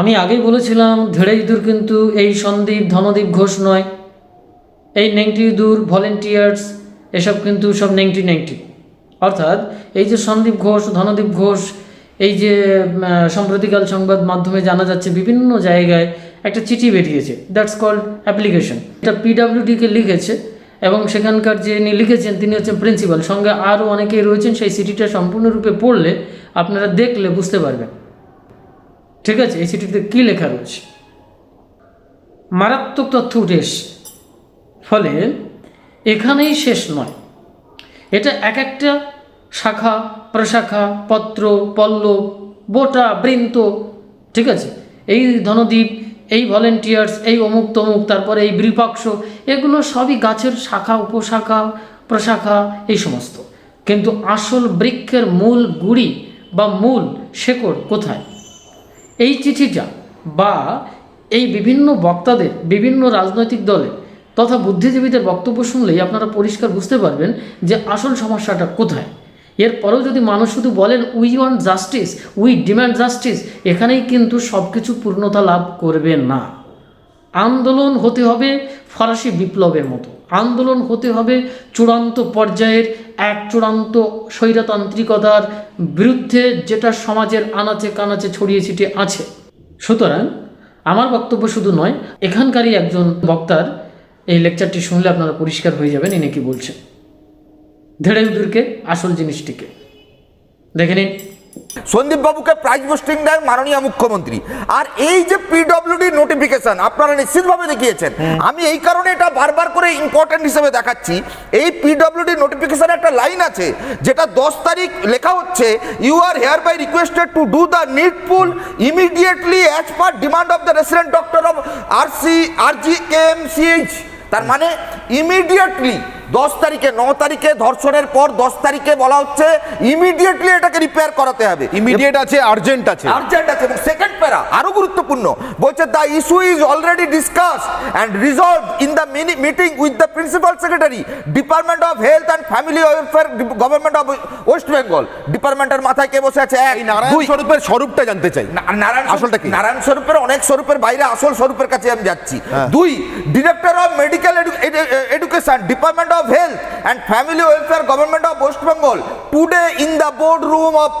আমি আগেই বলেছিলাম, ধেড়ে ইঁদুর কিন্তু এই সন্দীপ, ধনদীপ ঘোষ নয়। এই নেংটি ইঁদুর, ভলেন্টিয়ার্স, এসব কিন্তু সব নেংটি নেংটি। অর্থাৎ এই যে সন্দীপ ঘোষ, ধনদীপ ঘোষ, এই যে সাম্প্রতিকাল সংবাদ মাধ্যমে জানা যাচ্ছে বিভিন্ন জায়গায় একটা চিঠি বেরিয়েছে, দ্যাটস কল্ড অ্যাপ্লিকেশন। এটা পিডাব্লিউডিকে লিখেছে এবং সেখানকার যিনি লিখেছেন, তিনি হচ্ছেন প্রিন্সিপাল। সঙ্গে আরও অনেকেই রয়েছেন, সেই চিঠিটা সম্পূর্ণরূপে পড়লে আপনারা দেখলে বুঝতে পারবেন। ঠিক আছে, এই চিঠিতে কী লেখা রয়েছে? মারাত্মক তথ্য উঠে এসছে। ফলে এখানেই শেষ নয়। এটা এক একটা শাখা, প্রশাখা, পত্র, পল্লব, বোটা, বৃন্ত, ঠিক আছে? এই ধনদ্বীপ এই ভলেন্টিয়ার্স এই অমুক তমুক, তারপরে এই বিপাক্ষ এগুলো সবই গাছের শাখা, উপশাখা, প্রশাখা, এই সমস্ত। কিন্তু আসল বৃক্ষের মূল গুড়ি বা মূল শেকড় কোথায়? এই চিঠিটা বা এই বিভিন্ন বক্তাদের, বিভিন্ন রাজনৈতিক দলের তথা বুদ্ধিজীবীদের বক্তব্য শুনলেই আপনারা পরিষ্কার বুঝতে পারবেন যে আসল সমস্যাটা কোথায়। এরপরেও যদি মানুষ শুধু বলেন we want justice we demand justice এখানেই কিন্তু সব কিছু পূর্ণতা লাভ করবে না। আন্দোলন হতে হবে ফরাসি বিপ্লবের মতো। আন্দোলন হতে হবে চূড়ান্ত পর্যায়ের এক চূড়ান্ত স্বৈরতান্ত্রিকতার বিরুদ্ধে যেটা সমাজের আনাচে কানাচে ছড়িয়ে ছিটিয়ে আছে। সুতরাং আমার বক্তব্য শুধু নয়, এখানকারই একজন বক্তার এই লেকচারটি শুনলে আপনারা পরিষ্কার হয়ে যাবেন ইনি কি বলছেন। ধেড়ে আসল জিনিসটিকে। দেখে নিন। সন্দীপ বাবুকে প্রাইজ পোস্টিং দেন মাননীয় মুখ্যমন্ত্রী। আর এই যে পিডব্লিউডি নোটিফিকেশন আপনারা নিশ্চিতভাবে দেখিয়েছেন। আমি এই কারণে এটা বারবার করে ইম্পর্টেন্ট হিসেবে দেখাচ্ছি। এই পিডব্লিউডি নোটিফিকেশনে একটা লাইন আছে যেটা দশ তারিখ লেখা হচ্ছে you are hereby requested to do the needful immediately as per demand of the resident doctor of R C R G K M C H তার মানে ইমিডিয়েটলি দশ তারিখে ন তারিখে ধর্ষণের পর দশ তারিখে বলা হচ্ছে ইমিডিয়েটলি এটাকে রিপেয়ার করাতে হবে। ইমিডিয়েট আছে আর্জেন্ট আছে। আর্জেন্ট আছে এবং সেকেন্ড প্যারা আরও গুরুত্বপূর্ণ বলছে the issue is already discuss and resolve in the mini meeting with the principal secretary department of health and family welfare government of West Bengal ডিপার্টমেন্টের মাথায় কে বসে আছে? এক নারায়ণ স্বরূপের স্বরূপটা জানতে চাই। নারায়ণ আসলটা কি? নারায়ণ স্বরূপের অনেক স্বরূপের বাইরে আসল স্বরূপের কাছে আমি যাচ্ছি। হ্যাঁ। দুই director of medical education department of health and family welfare government of West Bengal today in the board room of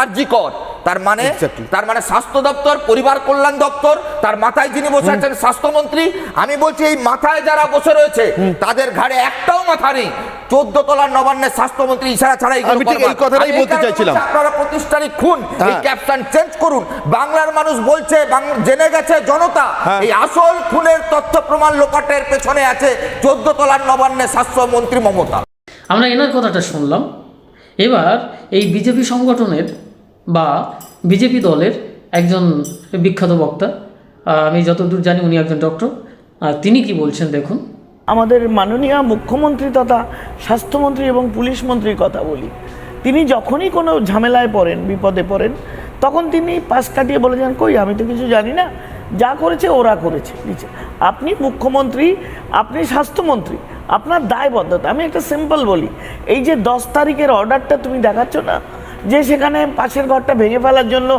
R G Kar তার মানে তার মানে স্বাস্থ্য দপ্তর পরিবার কল্যাণ দপ্তর তার মাথায় যিনি বসে আছেন স্বাস্থ্যমন্ত্রী আমি বলছি এই মাথায় যারা বসে রয়েছে তাদের ঘাড়ে একটাও মাথা নেই। চোদ্দ তলার নবান্নের স্বাস্থ্যমন্ত্রী ইশারা ছাড়া এগুলো আমি ঠিক এই কথাটাই বলতে চাইছিলাম। আপনারা প্রতিষ্ঠানিক খুন এই। ক্যাপশন চেঞ্জ করুন। বাংলার মানুষ বলছে জেনে গেছে জনতা হ্যাঁ। এই আসল খুনের তথ্য প্রমাণ লোপাটের পেছনে আছে চোদ্দ তলার নবান্নের স্বাস্থ্যমন্ত্রী মমতা। আমরা এনার কথাটা শুনলাম। এবার এই বিজেপি সংগঠনের বা বিজেপি দলের একজন বিখ্যাত বক্তা আমি যতদূর জানি উনি একজন ডক্টর। তিনি কি বলছেন দেখুন। আমাদের মাননীয় মুখ্যমন্ত্রী তথা স্বাস্থ্যমন্ত্রী এবং পুলিশ মন্ত্রীর কথা বলি। তিনি যখনই কোনো ঝামেলায় পড়েন, বিপদে পড়েন, তখন তিনি পাশ কাটিয়ে বলে যান, কই, আমি তো কিছু জানি না। যা করেছে, ওরা করেছে। নিচে, আপনি মুখ্যমন্ত্রী, আপনি স্বাস্থ্যমন্ত্রী, আপনার দায়বদ্ধতা। আমি একটা সিম্পল বলি, এই যে দশ তারিখের অর্ডারটা তুমি দেখাচ্ছ না যে সেখানে পাশের ঘরটা ভেঙে ফেলার জন্য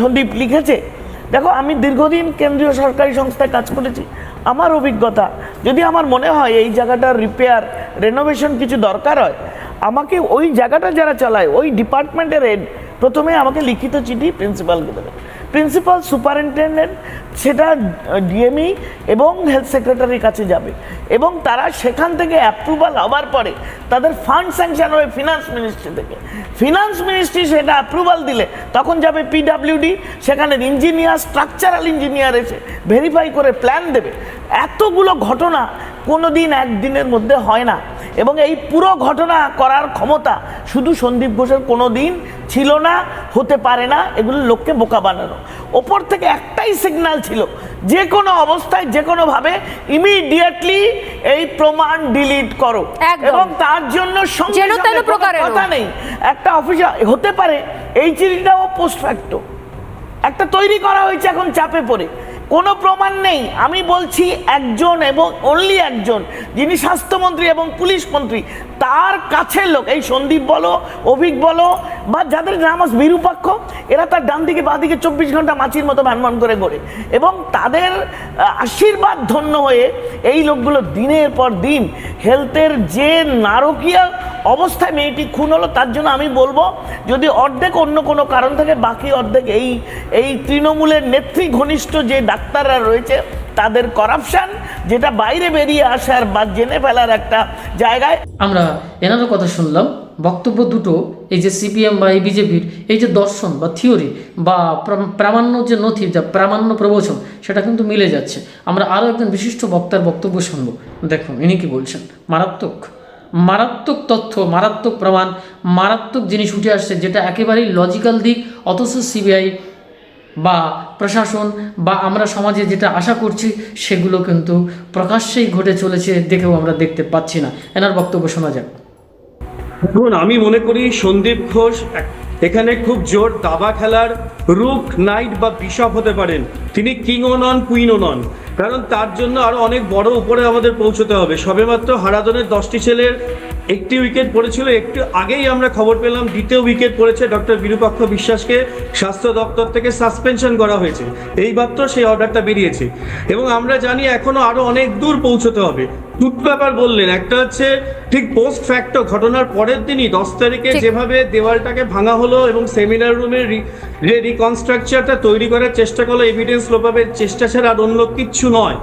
সন্দীপ লিখেছে। দেখো, আমি দীর্ঘদিন কেন্দ্রীয় সরকারি সংস্থায় কাজ করেছি। আমার অভিজ্ঞতা, যদি আমার মনে হয় এই জায়গাটার রিপেয়ার রেনোভেশন কিছু দরকার হয়, আমাকে ওই জায়গাটা যারা চালায়, ওই ডিপার্টমেন্টের হেড প্রথমে আমাকে লিখিত চিঠি প্রিন্সিপালকে দেবে। প্রিন্সিপাল সুপারিনটেন্ডেন্ট, সেটা ডিএমই এবং হেলথ সেক্রেটারির কাছে যাবে। এবং তারা সেখান থেকে অ্যাপ্রুভাল হওয়ার পরে তাদের ফান্ড স্যাংশন হবে ফিনান্স মিনিস্ট্রি থেকে। ফিনান্স মিনিস্ট্রি সেটা অ্যাপ্রুভাল দিলে তখন যাবে পিডাব্লিউডি সেখানে ইঞ্জিনিয়ার স্ট্রাকচারাল ইঞ্জিনিয়ার এসে ভেরিফাই করে প্ল্যান দেবে। এতগুলো ঘটনা কোনো দিন একদিনের মধ্যে হয় না। এবং এই পুরো ঘটনা করার ক্ষমতা শুধু সন্দীপ ঘোষের কোনো দিন ছিল না হতে পারে না এগুলো লোককে বোকা বানানো। ওপর থেকে একটাই সিগন্যাল ছিল যে কোনো অবস্থায় যে কোনোভাবে ইমিডিয়েটলি এই প্রমাণ ডিলিট করো। এবং তার জন্য। কথা নেই। একটা অফিসার হতে পারে এই চিঠিটাও পোস্ট ফ্যাক্টো একটা তৈরি করা হয়েছে এখন চাপে পড়ে। কোনো প্রমাণ নেই। আমি বলছি একজন এবং অনলি একজন, যিনি স্বাস্থ্যমন্ত্রী এবং পুলিশ মন্ত্রী, তার কাছের লোক। এই সন্দীপ বলো, অভিক বলো, বা যাদের নাম আছে বিরূপাক্ষ, এরা তার ডান দিকে, বাঁ দিকে চব্বিশ ঘণ্টা মাছির মতো ভ্যানমান করে ঘোরে। এবং তাদের আশীর্বাদ ধন্য হয়ে এই লোকগুলো দিনের পর দিন হেলথের যে নারকীয় অবস্থায় মেয়েটি খুন হলো, তার জন্য আমি বলব, যদি অর্ধেক অন্য কোনো কারণ থাকে, বাকি অর্ধেক এই এই তৃণমূলের নেত্রী ঘনিষ্ঠ যে ডাক্তাররা রয়েছে, তাদের করাপশন যেটা বাইরে বেরিয়ে আসার বা জেনে ফেলার একটা জায়গায়। আমরা এনারও কথা শুনলাম, বক্তব্য দুটো, এই যে সিপিএম বা এই বিজেপির এই যে দর্শন বা থিওরি বা প্রা- প্রামাণ্য যে নথি, যা প্রামাণ্য প্রবচন, সেটা কিন্তু মিলে যাচ্ছে। আমরা আরও একজন বিশিষ্ট বক্তার বক্তব্য শুনব। দেখুন, ইনি কি বলছেন? মারাত্মক। মারাত্মক তথ্য, মারাত্মক প্রমাণ, মারাত্মক জিনিস উঠে আসছে, যেটা একেবারেই লজিক্যাল দিক, অথচ সিবিআই বা প্রশাসন বা আমরা সমাজে যেটা আশা করছি, সেগুলো কিন্তু প্রকাশ্যেই ঘটে চলেছে দেখেও আমরা দেখতে পাচ্ছি না। এনার বক্তব্য শোনা যাক। দেখুন, আমি মনে করি সন্দীপ ঘোষ এখানে খুব জোর দাবা খেলার রুক নাইট বা বিশপ হতে পারেন। তিনি কিংও নন কুইনও নন। কারণ তার জন্য আরও অনেক বড় উপরে আমাদের পৌঁছতে হবে। সবেমাত্র হারাদনের দশটি ছেলের একটি উইকেট পড়েছিল। একটু আগেই আমরা খবর পেলাম দ্বিতীয় উইকেট পড়েছে ডক্টর বিরূপাক্ষ বিশ্বাসকে। স্বাস্থ্য দপ্তর থেকে সাসপেনশন করা হয়েছে। এই মাত্র সেই অর্ডারটা বেরিয়েছে। এবং আমরা জানি এখনও আরও অনেক দূর পৌঁছতে হবে। দুটো ব্যাপার বললেন। একটা হচ্ছে ঠিক পোস্ট ফ্যাক্ট ঘটনার পরের দিনই দশ তারিখে যেভাবে দেওয়ালটাকে ভাঙা হলো এবং সেমিনার রুমের যে রিকনস্ট্রাকচারটা তৈরি করার চেষ্টা করলে এভিডেন্স লোপাবের চেষ্টা ছাড়া আর অন্য কিচ্ছু নয়।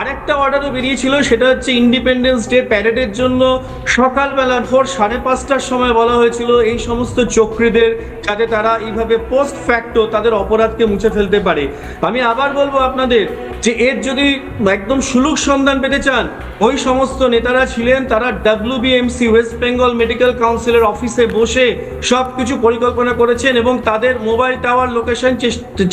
আরেকটা অর্ডারও বেরিয়েছিল, সেটা হচ্ছে ইন্ডিপেন্ডেন্স ডে প্যারেডের জন্য। সকালবেলা ভোর সাড়ে পাঁচটার সময় বলা হয়েছিল, এই সমস্ত চক্রীদের যাতে তারা এইভাবে পোস্ট ফ্যাক্টো তাদের অপরাধকে মুছে ফেলতে পারে। আমি আবার বলব আপনাদের যে এর যদি একদম সুলুক সন্ধান পেতে চান, ওই সমস্ত নেতারা ছিলেন, তারা ডাব্লিউবিএমসি ওয়েস্ট বেঙ্গল মেডিকেল কাউন্সিলের অফিসে বসে সব কিছু পরিকল্পনা করেছেন এবং তাদের মোবাইল টাওয়ার লোকেশন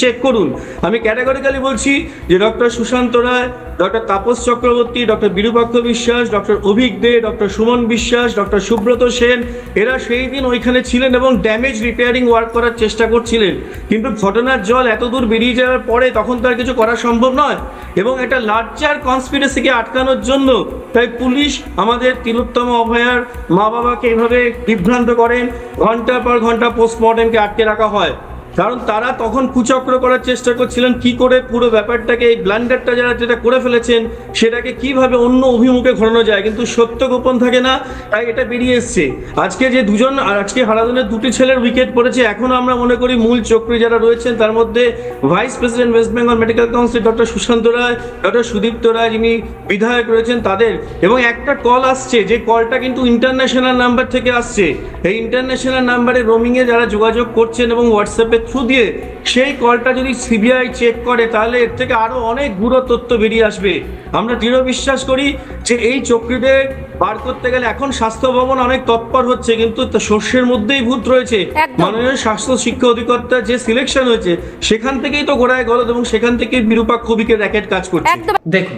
চেক করুন। আমি ক্যাটাগরিক্যালি বলছি যে doctor Sushanta Roy doctor Tapas Chakraborty, doctor Birupaksha Biswas, doctor Avik De, doctor Suman Biswas, doctor Subrata Sen, এরা সেই দিন ওইখানে ছিলেন এবং ড্যামেজ রিপেয়ারিং ওয়ার্ক করার চেষ্টা করছিলেন। কিন্তু ঘটনার জল এত দূর বেরিয়ে যাওয়ার পরে তখন তো আর কিছু করা সম্ভব নয় এবং একটা লার্জার কনস্পিরেসিকে আটকানোর জন্য তাই পুলিশ আমাদের তিলোত্তম অভয়ার মা বাবাকে এভাবে বিভ্রান্ত করেন। ঘণ্টা পর ঘণ্টা পোস্টমর্টেমকে আটকে রাখা হয়। কারণ তারা তখন কুচক্র করার চেষ্টা করছিলেন কি করে পুরো ব্যাপারটাকে, এই ব্লান্ডারটা যারা যেটা করে ফেলেছেন, সেটাকে কীভাবে অন্য অভিমুখে ঘোরানো যায়। কিন্তু সত্য গোপন থাকে না, তাই এটা বেরিয়ে এসছে। আজকে যে দুজন আজকে হারাদনের দুটি ছেলের উইকেট পড়েছে, এখনও আমরা মনে করি মূল চক্রী যারা রয়েছেন, তার মধ্যে vice president West Bengal medical council doctor Sushanta Roy, doctor Sudipta Roy, যিনি বিধায়ক রয়েছেন, তাদের। এবং একটা কল আসছে, যে কলটা কিন্তু ইন্টারন্যাশনাল নাম্বার থেকে আসছে। এই ইন্টারন্যাশনাল নাম্বারে রোমিংয়ে যারা যোগাযোগ করছেন এবং হোয়াটসঅ্যাপের থ্রু দিয়ে সেই কলটা যদি সিবিআই চেক করে তাহলে এর থেকে আরও অনেক গুঁড়ো তথ্য বেরিয়ে আসবে। আমরা দৃঢ় বিশ্বাস করি যে এই চক্রীদের বার করতে গেলে এখন স্বাস্থ্য ভবন অনেক তৎপর হচ্ছে কিন্তু শস্যের মধ্যেই ভূত রয়েছে। মাননীয় স্বাস্থ্য শিক্ষা অধিকর্তার যে সিলেকশন হয়েছে সেখান থেকেই তো গোড়ায় গলদ এবং সেখান থেকেই বিরূপাক্ষ কবিকে র্যাকেট কাজ করছে। দেখুন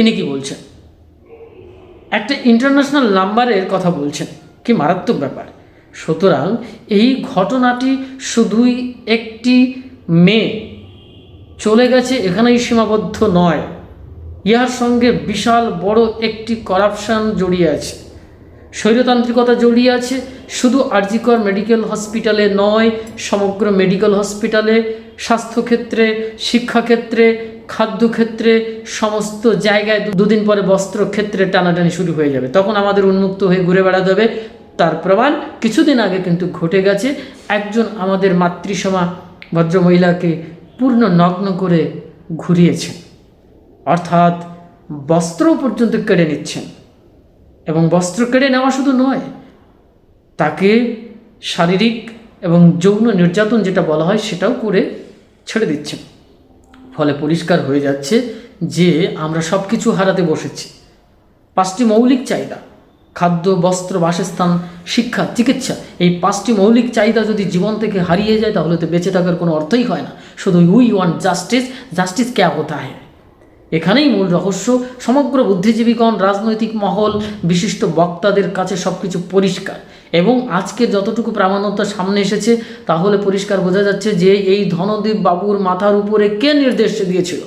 ইনি কি বলছেন? একটা ইন্টারন্যাশনাল নাম্বারের কথা বলছেন কি মারাত্মক ব্যাপার। সুতরাং এই ঘটনাটি শুধুই একটি মেয়ে চলে গেছে, এখানেই সীমাবদ্ধ নয়। ইহার সঙ্গে বিশাল বড় একটি করাপশান জড়িয়ে আছে। স্বৈরতান্ত্রিকতা জড়িয়ে আছে, শুধু আরজিকর মেডিকেল হসপিটালে নয়, সমগ্র মেডিকেল হসপিটালে, স্বাস্থ্যক্ষেত্রে, শিক্ষাক্ষেত্রে, খাদ্যক্ষেত্রে, সমস্ত জায়গায় দুদিন পরে বস্ত্র ক্ষেত্রে টানাটানি শুরু হয়ে যাবে। তখন আমাদের উন্মুক্ত হয়ে ঘুরে বেড়াতে হবে। তার প্রমাণ কিছুদিন আগে কিন্তু ঘটে গেছে। একজন আমাদের মাতৃসমা ভদ্রমহিলাকে পূর্ণ নগ্ন করে ঘুরিয়েছেন অর্থাৎ বস্ত্র পর্যন্ত কেড়ে নিচ্ছেন। এবং বস্ত্র কেড়ে নেওয়া শুধু নয়, তাকে শারীরিক এবং যৌন নির্যাতন যেটা বলা হয় সেটাও করে ছেড়ে দিচ্ছেন। ফলে পরিষ্কার হয়ে যাচ্ছে যে আমরা সব কিছু হারাতে বসেছি। পাঁচটি মৌলিক চাহিদা। খাদ্য, বস্ত্র, বাসস্থান, শিক্ষা, চিকিৎসা, এই পাঁচটি মৌলিক চাহিদা যদি জীবন থেকে হারিয়ে যায়, তাহলে তো বেঁচে থাকার কোনো অর্থই হয় না। শুধু উই ওয়ান্ট জাস্টিস জাস্টিস ক্যা হতা হ্যায় এখানেই মূল রহস্য, সমগ্র বুদ্ধিজীবীগণ, রাজনৈতিক মহল, বিশিষ্ট বক্তাদের কাছে সব কিছু পরিষ্কার। এবং আজকে যতটুকু প্রামাণ্যতা সামনে এসেছে, তাহলে পরিষ্কার বোঝা যাচ্ছে যে এই ধনদীপ বাবুর মাথার উপরে কে নির্দেশ দিয়েছিল?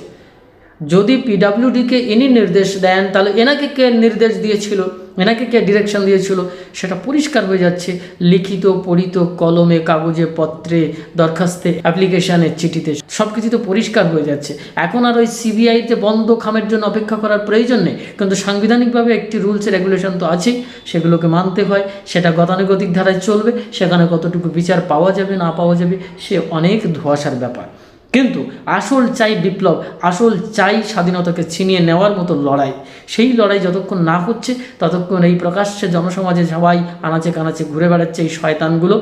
যদি পিডাব্লিউডিকে ইনি নির্দেশ দেন, তাহলে এনাকে কে নির্দেশ দিয়েছিল? এনাকে কে ডিরেকশন দিয়েছিল? সেটা পরিষ্কার হয়ে যাচ্ছে। লিখিত, পড়িত, কলমে, কাগজে, পত্রে, দরখাস্তে অ্যাপ্লিকেশনের চিঠিতে সব কিছু তো পরিষ্কার হয়ে যাচ্ছে। এখন আর ওই সিবিআইতে বন্ধ খামের জন্য অপেক্ষা করার প্রয়োজন নেই। কিন্তু সাংবিধানিকভাবে একটি রুলস রেগুলেশন তো আছেই। সেগুলোকে মানতে হয়। সেটা গতানুগতিক ধারায় চলবে। সেখানে কতটুকু বিচার পাওয়া যাবে, না পাওয়া যাবে, সে অনেক ধোয়াশার ব্যাপার। কিন্তু আসল চাই বিপ্লব, আসল চাই স্বাধীনতাকে ছিনিয়ে নেওয়ার মতো লড়াই। সেই লড়াই যতক্ষণ না হচ্ছে, ততক্ষণ এই প্রকাশ্যে জনসমাজে সবাই আনাচে কানাচে ঘুরে বেড়াচ্ছে এই শয়তানগুলো।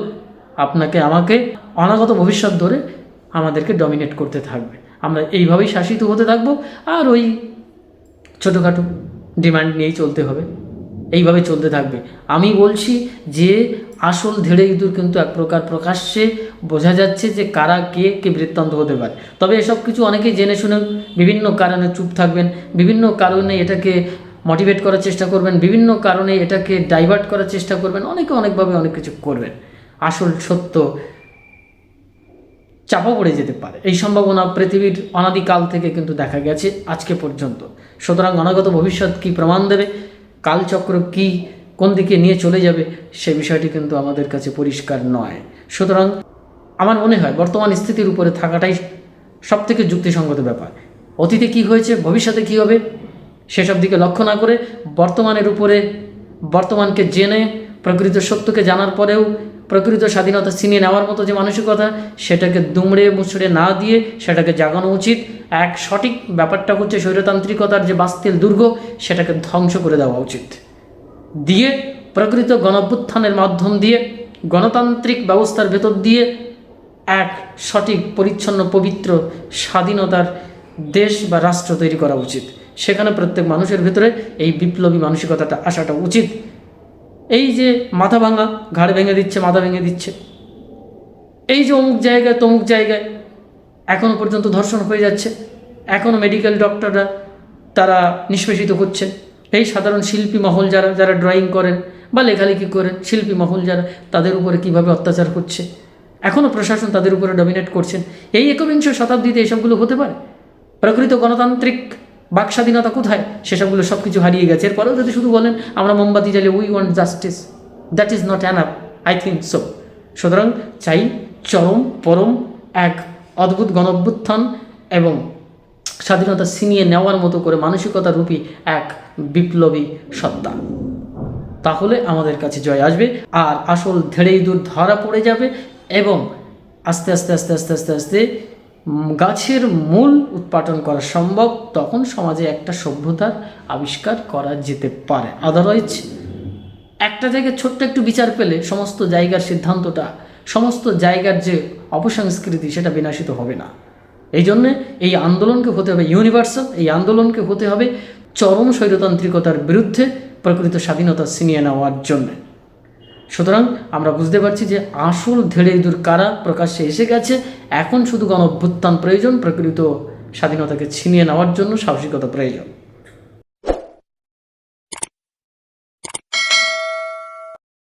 আপনাকে, আমাকে অনাগত ভবিষ্যৎ ধরে আমাদেরকে ডমিনেট করতে থাকবে। আমরা এইভাবেই শাসিত হতে থাকব, আর ওই ছোটোখাটো ডিমান্ড নিয়েই চলতে হবে। এইভাবে চলতে থাকবে। আমি বলছি যে আসল ধেড়ে ইঁদুর কিন্তু এক প্রকার প্রকাশ্যে বোঝা যাচ্ছে যে কারা কে কে বৃত্তান্ত হতে পারে। তবে এসব কিছু অনেকেই জেনে শুনে বিভিন্ন কারণে চুপ থাকবেন, বিভিন্ন কারণে এটাকে মোটিভেট করার চেষ্টা করবেন, বিভিন্ন কারণে এটাকে ডাইভার্ট করার চেষ্টা করবেন, অনেকে অনেকভাবে অনেক কিছু করবেন। আসল সত্য চাপা পড়ে যেতে পারে। এই সম্ভাবনা পৃথিবীর অনাদিকাল থেকে কিন্তু দেখা গেছে আজকে পর্যন্ত। সুতরাং অনাগত ভবিষ্যৎ কি প্রমাণ দেবে? কালচক্র কি? কোন দিকে নিয়ে চলে যাবে? সে বিষয়টি কিন্তু আমাদের কাছে পরিষ্কার নয়। সুতরাং আমার মনে হয় বর্তমান স্থিতির উপরে থাকাটাই সব থেকে যুক্তিসঙ্গত ব্যাপার। অতীতে কি হয়েছে? ভবিষ্যতে কি হবে? সেসব দিকে লক্ষ্য না করে বর্তমানের উপরে বর্তমানকে জেনে, প্রকৃত সত্যকে জানার পরেও প্রকৃত স্বাধীনতা ছিনিয়ে নেওয়ার মতো যে মানসিকতা, সেটাকে দুমড়ে মুচড়ে না দিয়ে সেটাকে জাগানো উচিত। এক সঠিক ব্যাপারটা হচ্ছে স্বৈরতান্ত্রিকতার যে বাস্তিল দুর্গ, সেটাকে ধ্বংস করে দেওয়া উচিত। দিয়ে প্রকৃত গণভ্যুত্থানের মাধ্যম দিয়ে, গণতান্ত্রিক ব্যবস্থার ভেতর দিয়ে এক সঠিক, পরিচ্ছন্ন, পবিত্র, স্বাধীনতার দেশ বা রাষ্ট্র তৈরি করা উচিত। সেখানে প্রত্যেক মানুষের ভেতরে এই বিপ্লবী মানসিকতাটা আসাটা উচিত। এই যে মাথা ভাঙা, ঘাড় ভেঙে দিচ্ছে, মাথা ভেঙে দিচ্ছে। এই যে অমুক জায়গায়, তমুক জায়গায় এখনও পর্যন্ত ধর্ষণ হয়ে যাচ্ছে। এখনও মেডিকেল ডক্টররা তারা নিষ্পেষিত হচ্ছেন এই সাধারণ শিল্পী মহল যারা যারা ড্রয়িং করেন বা লেখালেখি করেন, শিল্পী মহল যারা, তাদের উপরে কীভাবে অত্যাচার করছে এখনও প্রশাসন তাদের উপরে ডমিনেট করছেন এই একবিংশ শতাব্দীতে এসবগুলো হতে পারে? প্রকৃত গণতান্ত্রিক বাক স্বাধীনতা কোথায়? সেসবগুলো সব কিছু হারিয়ে গেছে। এরপরেও যদি শুধু বলেন, আমরা মোমবাতি জ্বালিয়ে we want justice that is not an up I think so সুতরাং চাই চরম, পরম এক অদ্ভুত গণভ্যুত্থান এবং স্বাধীনতা ছিনিয়ে নেওয়ার মতো করে মানসিকতা রূপী এক বিপ্লবী সত্তা। তাহলে আমাদের কাছে জয় আসবে, আর আসল ধেড়েই দূর ধরা পড়ে যাবে এবং আস্তে আস্তে আস্তে আস্তে আস্তে আস্তে গাছের মূল উৎপাদন করা সম্ভব, তখন সমাজে একটা সভ্যতার আবিষ্কার করা যেতে পারে। আদারওয়াইজ একটা জায়গায় ছোট্ট একটু বিচার পেলে সমস্ত জায়গার সিদ্ধান্তটা, সমস্ত জায়গার যে অপসংস্কৃতি, সেটা বিনাশিত হবে না। এই জন্যে এই আন্দোলনকে হতে হবে ইউনিভার্সাল এই আন্দোলনকে হতে হবে চরম স্বৈরতান্ত্রিকতার বিরুদ্ধে প্রকৃত স্বাধীনতা ছিনিয়ে নেওয়ার জন্যে। সুতরাং আমরা বুঝতে পারছি যে আসল ধেড়ে ইঁদুর কারা প্রকাশ্যে এসে গেছে। এখন শুধু গণ অভ্যুত্থান প্রয়োজন, প্রকৃত স্বাধীনতাকে ছিনিয়ে নেওয়ার জন্য সাহসিকতা প্রয়োজন।